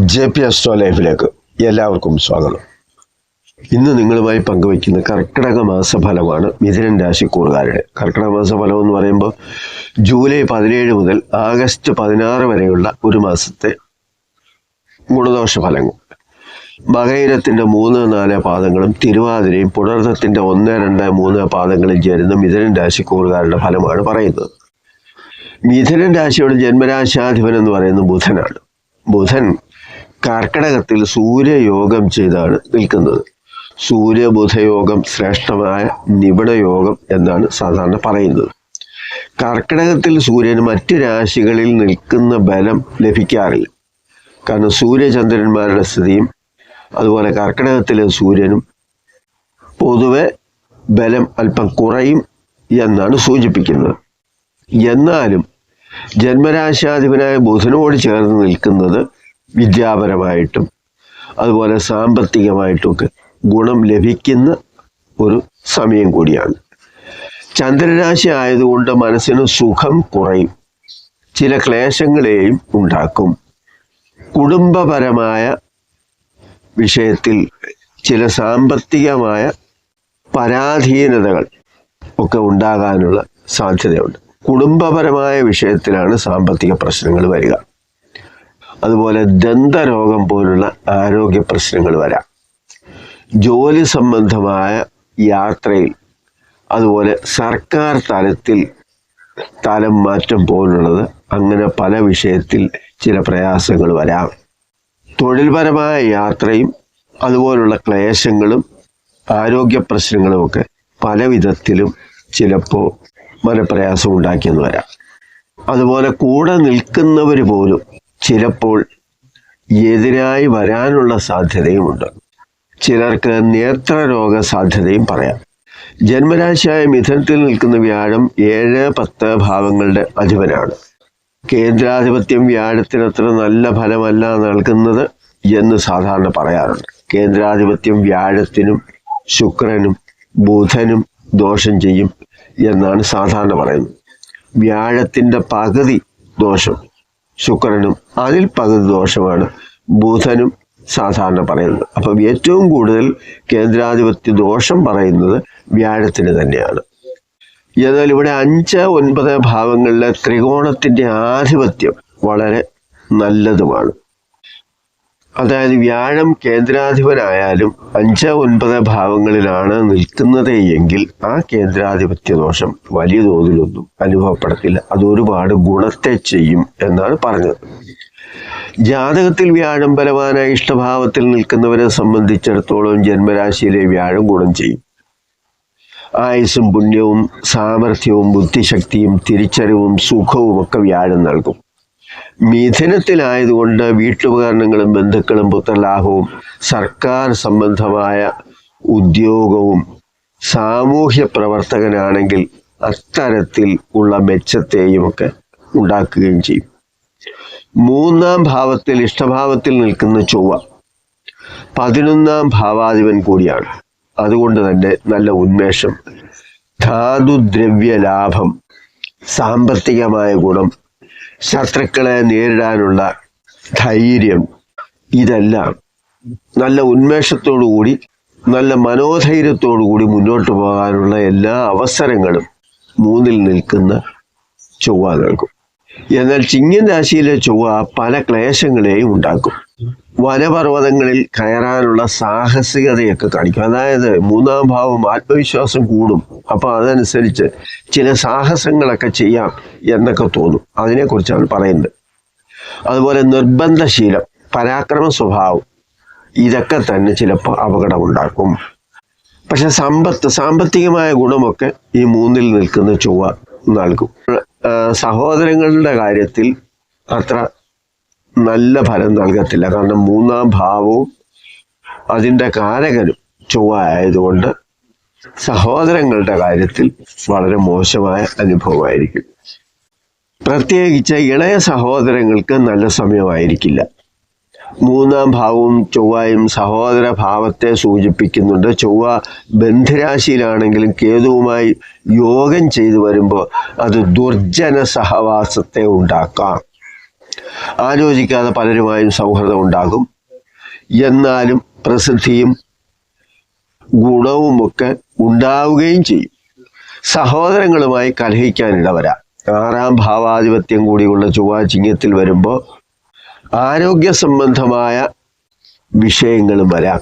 J P astro ലൈഫിലേക്ക് എല്ലാവർക്കും സ്വാഗതം. ഇന്ന് നിങ്ങളുമായി പങ്കുവയ്ക്കുന്ന കർക്കിടക മാസഫലമാണ് മിഥുനൻ രാശിക്കൂറുകാരുടെ. കർക്കിടക മാസഫലം എന്ന് പറയുമ്പോൾ ജൂലൈ പതിനേഴ് മുതൽ ആഗസ്റ്റ് പതിനാറ് വരെയുള്ള ഒരു മാസത്തെ ഗുണദോഷ ഫലങ്ങൾ. മകയിരത്തിന്റെ മൂന്ന് നാല് പാദങ്ങളും തിരുവാതിരയും പുണർത്തത്തിന്റെ ഒന്ന് രണ്ട് മൂന്ന് പാദങ്ങളും ചേരുന്ന മിഥുനൻ രാശിക്കൂറുകാരുടെ ഫലമാണ് പറയുന്നത്. മിഥുനൻ രാശിയുടെ ജന്മരാശാധിപൻ എന്ന് പറയുന്നത് ബുധനാണ്. ബുധൻ കർക്കിടകത്തിൽ സൂര്യയോഗം ചെയ്താണ് നിൽക്കുന്നത്. സൂര്യബുധയോഗം ശ്രേഷ്ഠമായ നിപുണയോഗം എന്നാണ് സാധാരണ പറയുന്നത്. കർക്കിടകത്തിൽ സൂര്യന് മറ്റ് രാശികളിൽ നിൽക്കുന്ന ബലം ലഭിക്കാറില്ല. കാരണം സൂര്യചന്ദ്രന്മാരുടെ സ്ഥിതിയും അതുപോലെ കർക്കിടകത്തിലെ സൂര്യനും പൊതുവെ ബലം അല്പം കുറയും എന്നാണ് സൂചിപ്പിക്കുന്നത്. എന്നാലും ജന്മരാശാധിപനായ ബുധനോട് ചേർന്ന് നിൽക്കുന്നത് വിദ്യാപരമായിട്ടും അതുപോലെ സാമ്പത്തികമായിട്ടുമൊക്കെ ഗുണം ലഭിക്കുന്ന ഒരു സമയം കൂടിയാണ്. ചന്ദ്രരാശി ആയതുകൊണ്ട് മനസ്സിന് സുഖം കുറയും ചില ക്ലേശങ്ങളെയും ഉണ്ടാക്കും. കുടുംബപരമായ വിഷയത്തിൽ ചില സാമ്പത്തികമായ പരാധീനതകൾ ഒക്കെ ഉണ്ടാകാനുള്ള സാധ്യതയുണ്ട്. കുടുംബപരമായ വിഷയത്തിലാണ് സാമ്പത്തിക പ്രശ്നങ്ങൾ വരിക. അതുപോലെ ദന്തരോഗം പോലുള്ള ആരോഗ്യ പ്രശ്നങ്ങൾ വരാം. ജോലി സംബന്ധമായ യാത്രയിൽ അതുപോലെ സർക്കാർ തലത്തിൽ തലം മാറ്റം പോലുള്ളത് അങ്ങനെ പല വിഷയത്തിൽ ചില പ്രയാസങ്ങൾ വരാം. തൊഴിൽപരമായ യാത്രയും അതുപോലുള്ള ക്ലേശങ്ങളും ആരോഗ്യ പ്രശ്നങ്ങളുമൊക്കെ പല വിധത്തിലും ചിലപ്പോൾ മനപ്രയാസം ഉണ്ടാക്കിയെന്ന് വരാം. അതുപോലെ കൂടെ നിൽക്കുന്നവർ പോലും ചിലപ്പോൾ എതിരായി വരാനുള്ള സാധ്യതയുമുണ്ട്. ചിലർക്ക് നേത്രരോഗ സാധ്യതയും പറയാം. ജന്മരാശിയായ മിഥുനത്തിൽ നിൽക്കുന്ന വ്യാഴം ഏഴ് പത്ത് ഭാവങ്ങളുടെ അധിപനാണ്. കേന്ദ്രാധിപത്യം വ്യാഴത്തിന് അത്ര നല്ല ഫലമല്ല നൽകുന്നത് എന്ന് സാധാരണ പറയാറുണ്ട്. കേന്ദ്രാധിപത്യം വ്യാഴത്തിനും ശുക്രനും ബുധനും ദോഷം ചെയ്യും എന്നാണ് സാധാരണ പറയുന്നത്. വ്യാഴത്തിന്റെ പകുതി ദോഷം. ശുക്രനും അതിൽ പകുതി ദോഷമാണ് ബുധനും സാധാരണ പറയുന്നത്. അപ്പം ഏറ്റവും കൂടുതൽ കേന്ദ്രാധിപത്യ ദോഷം പറയുന്നത് വ്യാഴത്തിന് തന്നെയാണ്. എന്നാൽ ഇവിടെ അഞ്ച് ഒൻപത് ഭാവങ്ങളിലെ ത്രികോണത്തിന്റെ ആധിപത്യം വളരെ നല്ലതുമാണ്. അതായത് വ്യാഴം കേന്ദ്രാധിപനായാലും അഞ്ച് ഒൻപത് ഭാവങ്ങളിലാണ് നിൽക്കുന്നത് എങ്കിൽ ആ കേന്ദ്രാധിപത്യ ദോഷം വലിയ തോതിലൊന്നും അനുഭവപ്പെടത്തില്ല. അത് ഒരുപാട് ഗുണത്തെ ചെയ്യും എന്നാണ് പറഞ്ഞത്. ജാതകത്തിൽ വ്യാഴം ബലവാനായ ഇഷ്ടഭാവത്തിൽ നിൽക്കുന്നവരെ സംബന്ധിച്ചിടത്തോളം ജന്മരാശിയിലെ വ്യാഴം ഗുണം ചെയ്യും. ആയുസ്സും പുണ്യവും സാമർഥ്യവും ബുദ്ധിശക്തിയും തിരിച്ചറിവും സുഖവും ഒക്കെ വ്യാഴം നൽകും. മിഥുനത്തിലായതുകൊണ്ട് വീട്ടുപകരണങ്ങളും ബന്ധുക്കളും പുത്രലാഭവും സർക്കാർ സംബന്ധമായ ഉദ്യോഗവും സാമൂഹ്യ പ്രവർത്തകനാണെങ്കിൽ അത്തരത്തിൽ ഉള്ള മെച്ചത്തെയും ഒക്കെ ഉണ്ടാക്കുകയും ചെയ്യും. മൂന്നാം ഭാവത്തിൽ ഇഷ്ടഭാവത്തിൽ നിൽക്കുന്ന ചൊവ്വ പതിനൊന്നാം ഭാവാധിപൻ കൂടിയാണ്. അതുകൊണ്ട് തന്നെ നല്ല ഉന്മേഷം ധാതുദ്രവ്യ ലാഭം സാമ്പത്തികമായ ഗുണം ശത്രുക്കളെ നേരിടാനുള്ള ധൈര്യം ഇതെല്ലാം നല്ല കൂടി നല്ല കൂടി മുന്നോട്ട് പോകാനുള്ള എല്ലാ അവസരങ്ങളും മൂന്നിൽ നിൽക്കുന്ന ചൊവ്വ നൽകും. എന്നാൽ ചിങ്ങൻ രാശിയിലെ ചൊവ്വ പല ക്ലേശങ്ങളെയും ഉണ്ടാക്കും. വനപർവതങ്ങളിൽ കയറാനുള്ള സാഹസികതയൊക്കെ കാണിക്കും. അതായത് മൂന്നാം ഭാവം ആത്മവിശ്വാസം കൂടും. അപ്പൊ അതനുസരിച്ച് ചില സാഹസങ്ങളൊക്കെ ചെയ്യാം എന്നൊക്കെ തോന്നും. അതിനെക്കുറിച്ചാണ് പറയുന്നത്. അതുപോലെ നിർബന്ധശീലം പരാക്രമ സ്വഭാവം ഇതൊക്കെ തന്നെ ചിലപ്പോൾ അപകടമുണ്ടാക്കും. പക്ഷെ സമ്പത്ത് സാമ്പത്തികമായ ഗുണമൊക്കെ ഈ മൂന്നിൽ നിൽക്കുന്ന ചൊവ്വ നൽകും. സഹോദരങ്ങളുടെ കാര്യത്തിൽ അത്ര നല്ല ഫലം നൽകത്തില്ല. കാരണം മൂന്നാം ഭാവവും അതിന്റെ കാരകനും ചൊവ്വ ആയതുകൊണ്ട് സഹോദരങ്ങളുടെ കാര്യത്തിൽ വളരെ മോശമായ അനുഭവമായിരിക്കും. പ്രത്യേകിച്ച് ഇളയ സഹോദരങ്ങൾക്ക് നല്ല സമയമായിരിക്കില്ല. മൂന്നാം ഭാവവും ചൊവ്വായും സഹോദര ഭാവത്തെ സൂചിപ്പിക്കുന്നുണ്ട്. ചൊവ്വ ബന്ധരാശിയിലാണെങ്കിലും കേതുവുമായി യോഗം ചെയ്തു വരുമ്പോൾ അത് ദുർജന സഹവാസത്തെ ഉണ്ടാക്കാം. ആലോചിക്കാതെ പലരുമായും സൗഹൃദം ഉണ്ടാകും. എന്നാലും പ്രസിദ്ധിയും ഗുണവുമൊക്കെ ഉണ്ടാവുകയും ചെയ്യും. സഹോദരങ്ങളുമായി കലഹിക്കാനിടവരാം ആറാം ഭാവാധിപത്യം കൂടിയുള്ള ചൊവ്വ ചിങ്ങത്തിൽ വരുമ്പോൾ ആരോഗ്യ സംബന്ധമായ വിഷയങ്ങൾ വരാം.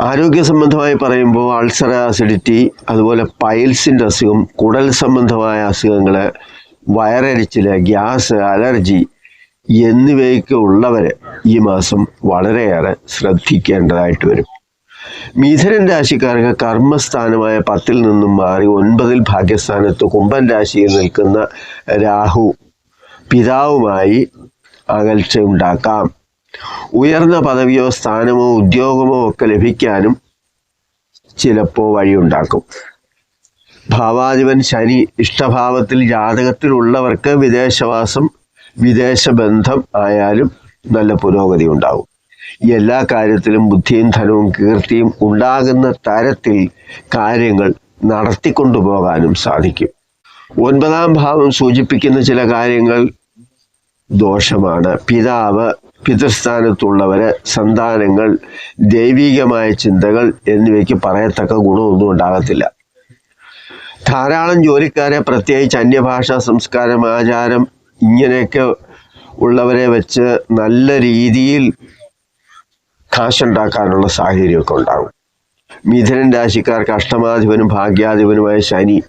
ആരോഗ്യ സംബന്ധമായി പറയുമ്പോൾ അൾസർ ആസിഡിറ്റി അതുപോലെ പൈൽസിന്റെ അസുഖം കുടൽ സംബന്ധമായ അസുഖങ്ങൾ വയറരിച്ചിൽ ഗ്യാസ് അലർജി എന്നിവയൊക്കെ ഉള്ളവർ ഈ മാസം വളരെയേറെ ശ്രദ്ധിക്കേണ്ടതായിട്ട് വരും. മിഥുനൻ രാശിക്കാർക്ക് കർമ്മസ്ഥാനമായ പത്തിൽ നിന്നും മാറി ഒൻപതിൽ ഭാഗ്യസ്ഥാനത്ത് കുംഭൻ രാശിയിൽ നിൽക്കുന്ന രാഹു പിതാവുമായി അകൽച്ച ഉണ്ടാക്കാം ഉയർന്ന പദവിയോ സ്ഥാനമോ ഉദ്യോഗമോ ഒക്കെ ലഭിക്കാനും ചിലപ്പോൾ വഴിയുണ്ടാക്കും. ഭാവാധിപൻ ശനി ഇഷ്ടഭാവത്തിൽ ജാതകത്തിലുള്ളവർക്ക് വിദേശവാസം വിദേശ ബന്ധം ആയാലും നല്ല പുരോഗതി ഉണ്ടാവും എല്ലാ കാര്യത്തിലും ബുദ്ധിയും ധനവും കീർത്തിയും ഉണ്ടാകുന്ന തരത്തിൽ കാര്യങ്ങൾ നടത്തിക്കൊണ്ടു പോകാനും സാധിക്കും. ഒൻപതാം ഭാവം സൂചിപ്പിക്കുന്ന ചില കാര്യങ്ങൾ ദോഷമാണ്. പിതാവ് പിതൃസ്ഥാനത്തുള്ളവര് സന്താനങ്ങൾ ദൈവികമായ ചിന്തകൾ എന്നിവയ്ക്ക് പറയത്തക്ക ഗുണമൊന്നും ഉണ്ടാകത്തില്ല. ധാരാളം ജോലിക്കാരെ പ്രത്യേകിച്ച് അന്യഭാഷാ സംസ്കാരം ആചാരം ഇങ്ങനെയൊക്കെ ഉള്ളവരെ വെച്ച് നല്ല രീതിയിൽ കാശുണ്ടാക്കാനുള്ള സാഹചര്യമൊക്കെ ഉണ്ടാകും. മിഥുനൻ രാശിക്കാർക്ക് അഷ്ടമാധിപനും ഭാഗ്യാധിപനുമായ ശനി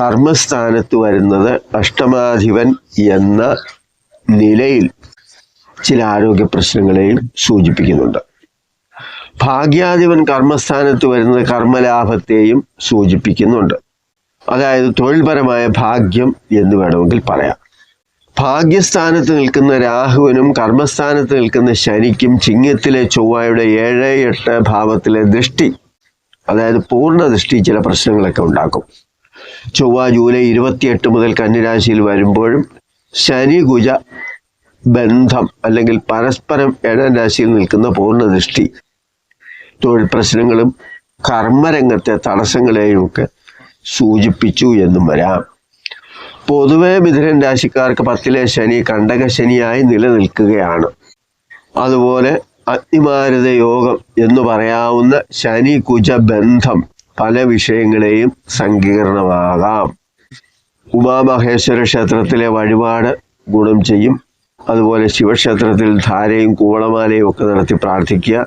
കർമ്മസ്ഥാനത്ത് വരുന്നത് അഷ്ടമാധിപൻ എന്ന നിലയിൽ ചില ആരോഗ്യ പ്രശ്നങ്ങളെയും സൂചിപ്പിക്കുന്നുണ്ട്. ഭാഗ്യാധിപൻ കർമ്മസ്ഥാനത്ത് വരുന്ന കർമ്മലാഭത്തെയും സൂചിപ്പിക്കുന്നുണ്ട്. അതായത് തൊഴിൽപരമായ ഭാഗ്യം എന്ന് വേണമെങ്കിൽ പറയാം. ഭാഗ്യസ്ഥാനത്ത് നിൽക്കുന്ന രാഹുവിനും കർമ്മസ്ഥാനത്ത് നിൽക്കുന്ന ശനിക്കും ചിങ്ങത്തിലെ ചൊവ്വയുടെ ഏഴ് എട്ട് ഭാവത്തിലെ ദൃഷ്ടി അതായത് പൂർണ ദൃഷ്ടി ചില പ്രശ്നങ്ങളൊക്കെ ഉണ്ടാക്കും. ചൊവ്വ ജൂലൈ ഇരുപത്തിയെട്ട് മുതൽ കന്നിരാശിയിൽ വരുമ്പോഴും ശനി കുജ ബന്ധം അല്ലെങ്കിൽ പരസ്പരം ഏഴാം രാശിയിൽ നിൽക്കുന്ന പൂർണ ദൃഷ്ടി തൊഴിൽ പ്രശ്നങ്ങളും കർമ്മരംഗത്തെ തടസ്സങ്ങളെയും ഒക്കെ സൂചിപ്പിച്ചു എന്നും വരാം. പൊതുവെ മിഥുനൻ രാശിക്കാർക്ക് പത്തിലെ ശനി കണ്ടക ശനിയായി നിലനിൽക്കുകയാണ്. അതുപോലെ അഗ്നിമാരുത യോഗം എന്ന് പറയാവുന്ന ശനി കുജ ബന്ധം പല വിഷയങ്ങളെയും സങ്കീർണമാകാം. ഉമാമഹേശ്വര ക്ഷേത്രത്തിലെ വഴിപാട് ഗുണം ചെയ്യും. അതുപോലെ ശിവക്ഷേത്രത്തിൽ ധാരയും കൂവളമാലയും ഒക്കെ നടത്തി പ്രാർത്ഥിക്കുക.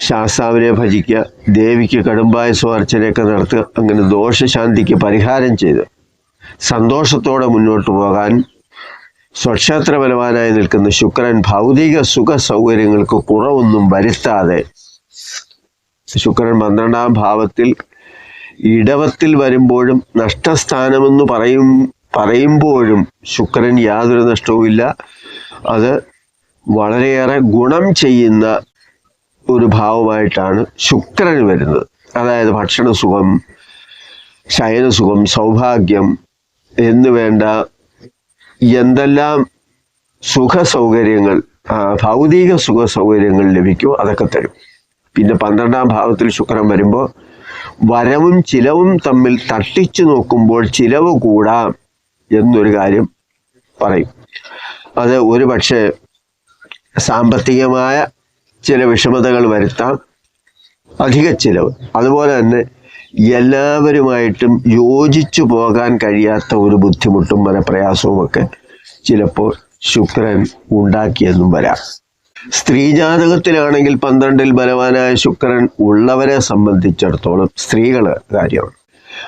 ശാസ്താവിനെ ഭജിക്കുക. ദേവിക്ക് കടുംബായസോ സ്വാർച്ചനയൊക്കെ നടത്തുക. അങ്ങനെ ദോഷശാന്തിക്ക് പരിഹാരം ചെയ്ത് സന്തോഷത്തോടെ മുന്നോട്ട് പോകാൻ സ്വക്ഷേത്ര ബലവാനായി നിൽക്കുന്ന ശുക്രൻ ഭൗതിക സുഖ സൗകര്യങ്ങൾക്ക് കുറവൊന്നും വരുത്താതെ ശുക്രൻ പന്ത്രണ്ടാം ഭാവത്തിൽ ഇടവത്തിൽ വരുമ്പോഴും നഷ്ടസ്ഥാനമെന്ന് പറയും പറയുമ്പോഴും ശുക്രൻ യാതൊരു നഷ്ടവുമില്ല. അത് വളരെയേറെ ഗുണം ചെയ്യുന്ന ഒരു ഭാവമായിട്ടാണ് ശുക്രൻ വരുന്നത്. അതായത് ഭക്ഷണസുഖം ശയനസുഖം സൗഭാഗ്യം എന്ന് വേണ്ട എന്തെല്ലാം സുഖ സൗകര്യങ്ങൾ ഭൗതിക സുഖ സൗകര്യങ്ങൾ ലഭിക്കുമോ അതൊക്കെ തരും. പിന്നെ പന്ത്രണ്ടാം ഭാവത്തിൽ ശുക്രൻ വരുമ്പോൾ വരവും ചിലവും തമ്മിൽ തട്ടിച്ചു നോക്കുമ്പോൾ ചിലവ് കൂടാം എന്നൊരു കാര്യം പറയും. അത് ഒരു പക്ഷേ സാമ്പത്തികമായ ചില വിഷമതകൾ വരുത്താം. അധിക ചിലവ്. അതുപോലെ തന്നെ എല്ലാവരുമായിട്ടും യോജിച്ചു പോകാൻ കഴിയാത്ത ഒരു ബുദ്ധിമുട്ടും മനപ്രയാസവും ഒക്കെ ചിലപ്പോൾ ശുക്രൻ ഉണ്ടാക്കിയെന്നും വരാം. സ്ത്രീജാതകത്തിലാണെങ്കിൽ പന്ത്രണ്ടിൽ ബലവാനായ ശുക്രൻ ഉള്ളവരെ സംബന്ധിച്ചിടത്തോളം സ്ത്രീകൾ കാര്യമാണ്.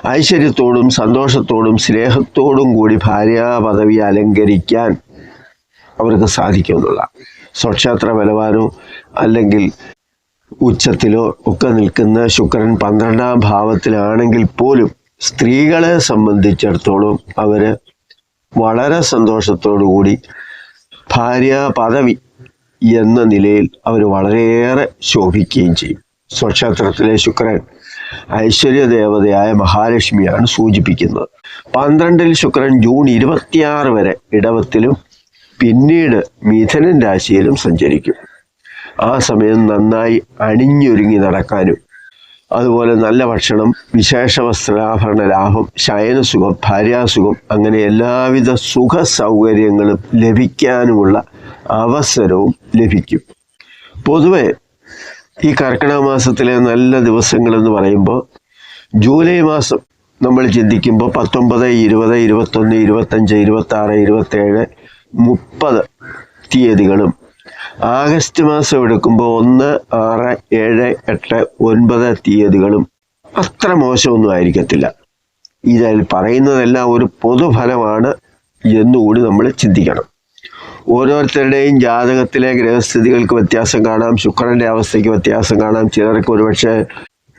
ഐശ്വര്യത്തോടും സന്തോഷത്തോടും സ്നേഹത്തോടും കൂടി ഭാര്യാ പദവി അലങ്കരിക്കാൻ അവർക്ക് സാധിക്കുമെന്നുള്ള. സ്വക്ഷേത്ര ബലവാനോ അല്ലെങ്കിൽ ഉച്ചത്തിലോ ഒക്കെ നിൽക്കുന്ന ശുക്രൻ പന്ത്രണ്ടാം ഭാവത്തിലാണെങ്കിൽ പോലും സ്ത്രീകളെ സംബന്ധിച്ചിടത്തോളം അവർ വളരെ സന്തോഷത്തോടു കൂടി ഭാര്യ പദവി എന്ന നിലയിൽ അവർ വളരെയേറെ ശോഭിക്കുകയും ചെയ്യും. സ്വക്ഷേത്രത്തിലെ ശുക്രൻ ഐശ്വര്യ ദേവതയായ മഹാലക്ഷ്മിയാണ് സൂചിപ്പിക്കുന്നത്. പന്ത്രണ്ടിൽ ശുക്രൻ ജൂൺ ഇരുപത്തിയാറ് വരെ ഇടവത്തിലും പിന്നീട് മിഥുനൻ രാശിയിലും സഞ്ചരിക്കും. ആ സമയം നന്നായി അണിഞ്ഞൊരുങ്ങി നടക്കാനും അതുപോലെ നല്ല ഭക്ഷണം വിശേഷ വസ്ത്രാഭരണ ലാഭം ശയനസുഖം ഭാര്യാസുഖം അങ്ങനെ എല്ലാവിധ സുഖ സൗകര്യങ്ങളും ലഭിക്കാനുമുള്ള അവസരവും ലഭിക്കും. പൊതുവെ ഈ കർക്കിടക മാസത്തിലെ നല്ല ദിവസങ്ങൾ എന്ന് പറയുമ്പോൾ ജൂലൈ മാസം നമ്മൾ ചിന്തിക്കുമ്പോൾ പത്തൊമ്പത് ഇരുപത് ഇരുപത്തൊന്ന് ഇരുപത്തഞ്ച് ഇരുപത്താറ് ഇരുപത്തേഴ് മുപ്പത് തീയതികളും ആഗസ്റ്റ് മാസം എടുക്കുമ്പോൾ ഒന്ന് ആറ് ഏഴ് എട്ട് ഒൻപത് തീയതികളും അത്ര മോശമൊന്നും ആയിരിക്കത്തില്ല. ഇതിൽ പറയുന്നതെല്ലാം ഒരു പൊതുഫലമാണ് എന്നുകൂടി നമ്മൾ ചിന്തിക്കണം. ഓരോരുത്തരുടെയും ജാതകത്തിലെ ഗ്രഹസ്ഥിതികൾക്ക് വ്യത്യാസം കാണാം ശുക്രന്റെ അവസ്ഥയ്ക്ക് വ്യത്യാസം കാണാം. ചിലർക്ക് ഒരുപക്ഷെ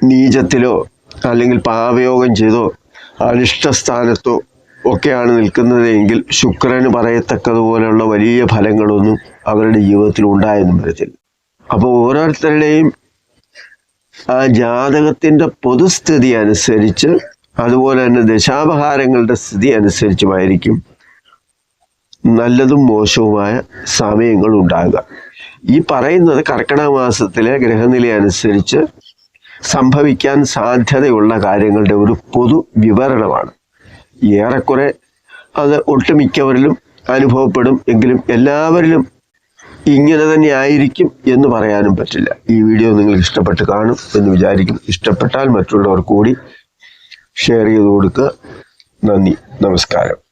നീചത്തിലോ അല്ലെങ്കിൽ പാവയോഗം ചെയ്തോ അനിഷ്ടസ്ഥാനത്തോ ഒക്കെയാണ് നിൽക്കുന്നത് എങ്കിൽ ശുക്രന് പറയത്തക്കതുപോലെയുള്ള വലിയ ഫലങ്ങളൊന്നും അവരുടെ ജീവിതത്തിൽ ഉണ്ടായെന്നും വരത്തില്ല. അപ്പോൾ ഓരോരുത്തരുടെയും ആ ജാതകത്തിന്റെ പൊതുസ്ഥിതി അനുസരിച്ച് അതുപോലെ തന്നെ ദശാപഹാരങ്ങളുടെ സ്ഥിതി അനുസരിച്ചുമായിരിക്കും നല്ലതും മോശവുമായ സമയങ്ങൾ ഉണ്ടാകുക ഈ പറയുന്നത് കർക്കിടക മാസത്തിലെ ഗ്രഹനില അനുസരിച്ച് സംഭവിക്കാൻ സാധ്യതയുള്ള കാര്യങ്ങളുടെ ഒരു പൊതു വിവരണമാണ്. ഏറെക്കുറെ അത് ഒട്ടുമിക്കവരിലും അനുഭവപ്പെടും എങ്കിലും എല്ലാവരിലും ഇങ്ങനെ തന്നെ ആയിരിക്കും എന്ന് പറയാനും പറ്റില്ല. ഈ വീഡിയോ നിങ്ങൾക്ക് ഇഷ്ടപ്പെട്ട് കാണും എന്ന് വിചാരിക്കും. ഇഷ്ടപ്പെട്ടാൽ മറ്റുള്ളവർ കൂടി ഷെയർ ചെയ്ത് കൊടുക്കുക. നന്ദി. നമസ്കാരം.